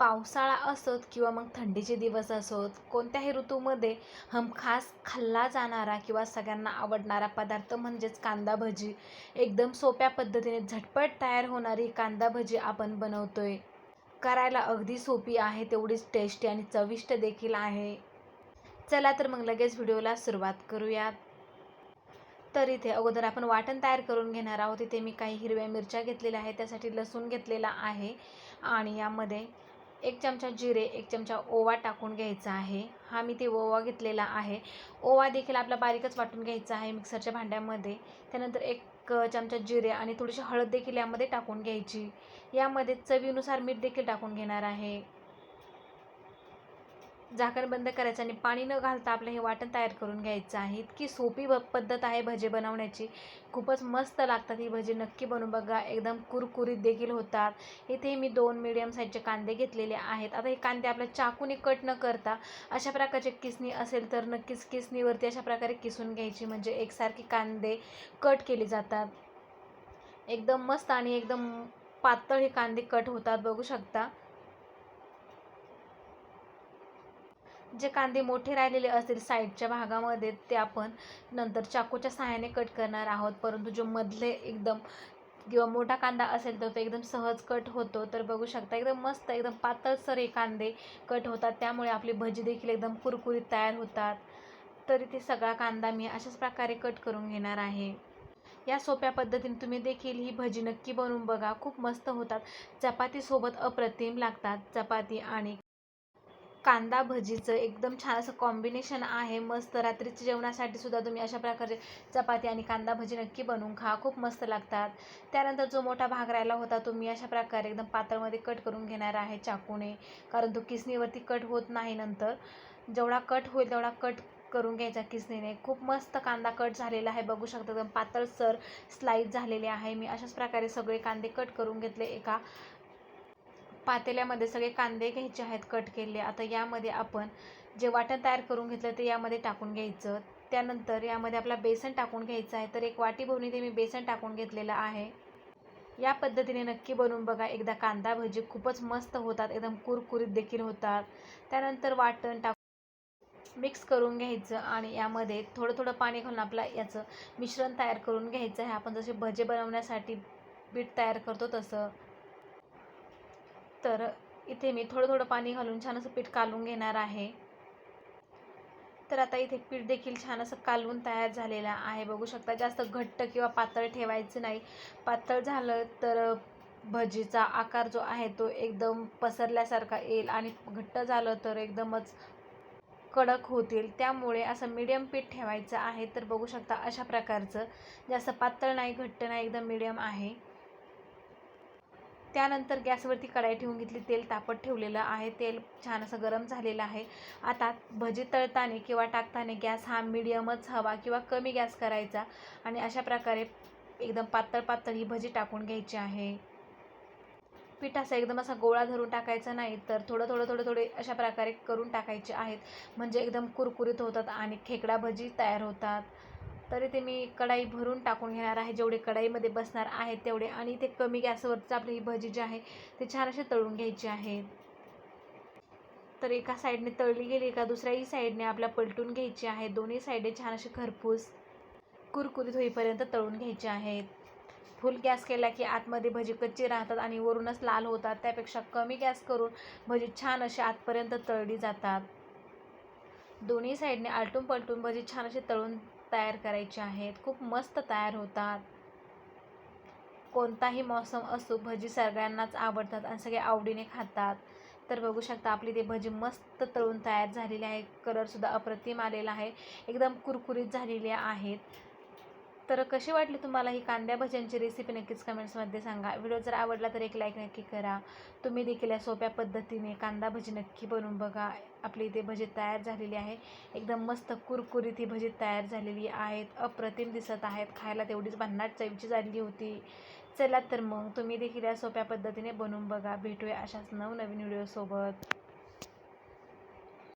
पावसाळा असोत किंवा मग थंडीचे दिवस असोत कोणत्याही ऋतूमध्ये हम खास खाल्ला जाणारा किंवा सगळ्यांना आवडणारा पदार्थ म्हणजेच कांदा भजी. एकदम सोप्या पद्धतीने झटपट तयार होणारी कांदा भजी आपण बनवतोय. करायला अगदी सोपी आहे तेवढीच टेस्टी आणि चविष्ट देखील आहे. चला तर मग लगेच व्हिडिओला सुरुवात करूयात. तर इथे अगोदर आपण वाटण तयार करून घेणार आहोत. इथे मी काही हिरव्या मिरच्या घेतलेल्या आहेत त्यासाठी लसूण घेतलेला आहे आणि यामध्ये एक चमचा जिरे एक चमचा ओवा टाकून घ्यायचा आहे. हा मी ते ओवा घेतलेला आहे. ओवा देखील आपला बारीकच वाटून घ्यायचा आहे मिक्सरच्या भांड्यामध्ये. त्यानंतर एक चमचा जिरे आणि थोडीशी हळद देखील यामध्ये टाकून घ्यायची. यामध्ये चवीनुसार मीठ देखील टाकून घेणार आहे. झाकण बंद करायचं आणि पाणी न घालता आपलं हे वाटण तयार करून घ्यायचं आहे. इतकी सोपी ब पद्धत आहे भजे बनवण्याची. खूपच मस्त लागतात ही भजे. नक्की बनवून बघा. एकदम कुरकुरीत देखील होतात. इथे मी दोन मिडियम साईजचे कांदे घेतलेले आहेत. आता हे कांदे आपल्या चाकूने कट न करता अशा प्रकारचे किसणी असेल तर नक्कीच किसणीवरती अशा प्रकारे किसून घ्यायची. म्हणजे एकसारखे कांदे कट केले जातात. एकदम मस्त आणि एकदम पातळ हे कांदे कट होतात. बघू शकता. जे कांदे मोठे राहिलेले असतील साईडच्या भागामध्ये ते आपण नंतर चाकूच्या सहाय्याने कट करणार आहोत. परंतु जो मधले एकदम किंवा मोठा कांदा असेल तर तो एकदम सहज कट होतो. तर बघू शकता एकदम मस्त एकदम पातळसर हे कांदे कट होतात. त्यामुळे आपली भजी देखील एकदम कुरकुरीत तयार होतात. तर इथे सगळा कांदा मी अशाच प्रकारे कट करून घेणार आहे. या सोप्या पद्धतीने तुम्ही देखील ही भजी नक्की बनवून बघा. खूप मस्त होतात. चपातीसोबत अप्रतिम लागतात. चपाती आणि कांदा भजीचं एकदम छान असं कॉम्बिनेशन आहे. मस्त रात्रीच्या जेवणासाठी सुद्धा तुम्ही अशा प्रकारे चपाती आणि कांदा भजी नक्की बनवून खा. खूप मस्त लागतात. त्यानंतर जो मोठा भाग राहिला होता तो मी अशा प्रकारे एकदम पातळमध्ये कट करून घेणार आहे चाकूने. कारण तो किसणीवरती कट होत नाही नंतर. जेवढा कट होईल तेवढा कट करून घ्यायचा किसणीने. खूप मस्त कांदा कट झालेला आहे. बघू शकता एकदम पातळसर स्लाईस झालेले आहे. मी अशाच प्रकारे सगळे कांदे कट करून घेतले एका पातेल्यामध्ये सगळे कांदे घ्यायचे आहेत कट केले. आता यामध्ये आपण जे वाटण तयार करून घेतलं ते यामध्ये टाकून घ्यायचं. त्यानंतर यामध्ये आपला बेसन टाकून घ्यायचं आहे. तर एक वाटी भरून ते मी बेसन टाकून घेतलेलं आहे. या पद्धतीने नक्की बनवून बघा. एकदा कांदा भजी खूपच मस्त होतात. एकदम कुरकुरीत देखील होतात. त्यानंतर वाटण टाक मिक्स करून घ्यायचं आणि यामध्ये थोडं थोडं पाणी घालून आपला याचं मिश्रण तयार करून घ्यायचं आहे. आपण जसे भजे बनवण्यासाठी पीठ तयार करतो तसं. तर इथे मी थोडं थोडं पाणी घालून छान असं पीठ कालून घेणार आहे. तर आता इथे पीठ देखील छान असं कालवून तयार झालेलं आहे. बघू शकता जास्त घट्ट किंवा पातळ ठेवायचं नाही. पातळ झालं तर भजीचा आकार जो आहे तो एकदम पसरल्यासारखा येईल आणि घट्ट झालं तर एकदमच कडक होतील. त्यामुळे असं मीडियम पीठ ठेवायचं आहे. तर बघू शकता अशा प्रकारचं. जास्त पातळ नाही घट्ट नाही एकदम मीडियम आहे. त्यानंतर गॅसवरती कढाई ठेवून घेतली तेल तापत ठेवलेलं आहे तेल छान असं गरम झालेलं आहे. आता भजी तळताना किंवा टाकताना गॅस हा मिडियमच हवा किंवा कमी गॅस करायचा आणि अशा प्रकारे एकदम पातळ पातळ ही भजी टाकून घ्यायची आहे. पीठ असं एकदम असा गोळा धरून टाकायचा नाही तर थोडं थोडं थोडं थोडे अशा प्रकारे करून टाकायचे आहेत. म्हणजे एकदम कुरकुरीत होतात आणि खेकडा भजी तयार होतात. तरी ते मी कढाई भरून टाकून घेणार आहे. जेवढे कढाईमध्ये बसणार आहेत तेवढे. आणि ते कमी गॅसवरचं आपली ही भजी जी आहे ते छान असे तळून घ्यायची आहे तर एका साईडने तळली गेली का दुसऱ्याही साईडने आपल्या पलटून घ्यायची आहे दोन्ही साईडने छान असे खरपूस कुरकुरीत होईपर्यंत तळून घ्यायचे आहेत. फुल गॅस केला की आतमध्ये भजी कच्ची राहतात आणि वरूनच लाल होतात. त्यापेक्षा कमी गॅस करून भजी छान अशी आतपर्यंत तळली जातात. दोन्ही साईडने आलटून पलटून भजी छान असे तळून तयार करायचे आहेत. खूप मस्त तयार होतात. कोणताही मौसम असो भजी सगळ्यांनाच आवडतात आणि सगळे आवडीने खातात. तर बघू शकता आपली ते भजी मस्त तळून तयार झालेली आहे. कलरसुद्धा अप्रतिम आलेला आहे. एकदम कुरकुरीत झालेल्या आहेत तर कशी वाटली तुम्हाला ही कांद्या भज्यांची रेसिपी नक्कीच कमेंट्समध्ये सांगा. व्हिडिओ जर आवडला तर एक लाईक नक्की करा. तुम्ही देखील या सोप्या पद्धतीने कांदा भजी नक्की बनवून बघा. आपली इथे भजी तयार झालेली आहे. एकदम मस्त कुरकुरीत ही भजी तयार झालेली आहेत. अप्रतिम दिसत आहेत. खायला तेवढीच भन्नाट चवीची झालेली होती. चला तर मग तुम्ही देखील या सोप्या पद्धतीने बनवून बघा. भेटूया अशाच नवनवीन व्हिडिओसोबत